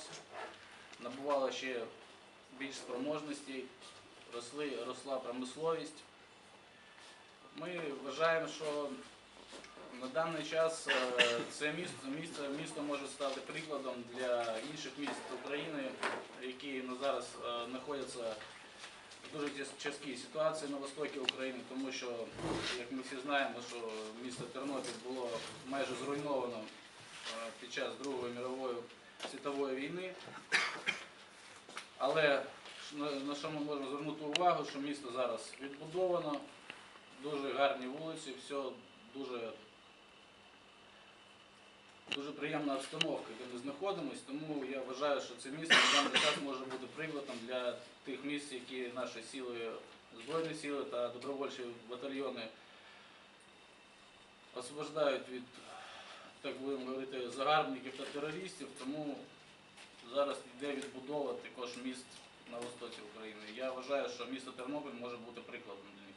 розвивалося, набувало ще більш спроможностей, росли, росла промисловість. Ми вважаємо, що на даний час е, це місто, місто, місто може стати прикладом для інших міст України, які на зараз е, знаходяться в дуже тяж- тяжкій ситуації на востокі України, тому що, як ми всі знаємо, що місто Тернопіль було майже зруйновано е, під час Другої мірової світової війни. Але на, що ми можемо звернути увагу, що місто зараз відбудовано, дуже гарні вулиці, все дуже, дуже приємна обстановка, де ми знаходимося, тому я вважаю, що це місто на даний час може бути прикладом для тих місць, які наші сили, Збройні сили та добровольчі батальйони освобождають від, так будемо говорити, загарбників та терористів, тому зараз йде відбудова також міст на востоці України. Я вважаю, що місто Тернопіль може бути прикладом для.